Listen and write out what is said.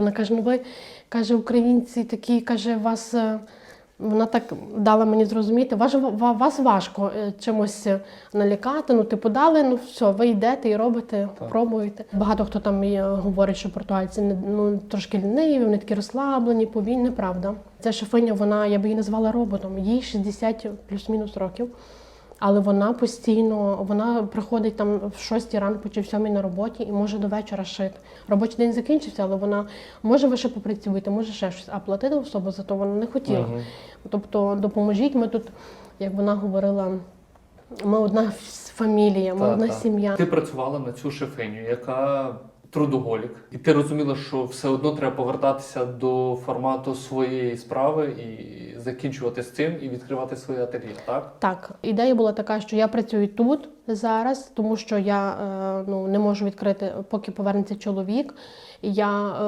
Вона каже: ну ви каже, українці такі, каже, вас. е, Вона так дала мені зрозуміти, вас, вас важко е, чимось е, налякати. Ну, типу, дали, ну все, ви йдете і робите, Так. пробуєте. Багато хто там і, говорить, що португальці не- ну, трошки ліниві, вони такі розслаблені, повільні, неправда. Ця шефиня, вона, я би її назвала роботом, їй 60 плюс-мінус років. Але вона постійно вона приходить там в 6 ранку чи в 7 на роботі і може до вечора шити. Робочий день закінчився, але вона може ви ще попрацюєте, може ще щось. А платити особу за то вона не хотіла. Мгм. Тобто, допоможіть, ми тут, як вона говорила, ми одна фамілія, ми Та, одна та. сім'я. Ти працювала на цю шефиню, яка трудоголік, і ти розуміла, що все одно треба повертатися до формату своєї справи і закінчувати з цим і відкривати своє ательє, так? Так, ідея була така, що я працюю тут зараз, тому що я е, ну, не можу відкрити, поки повернеться чоловік. Я е,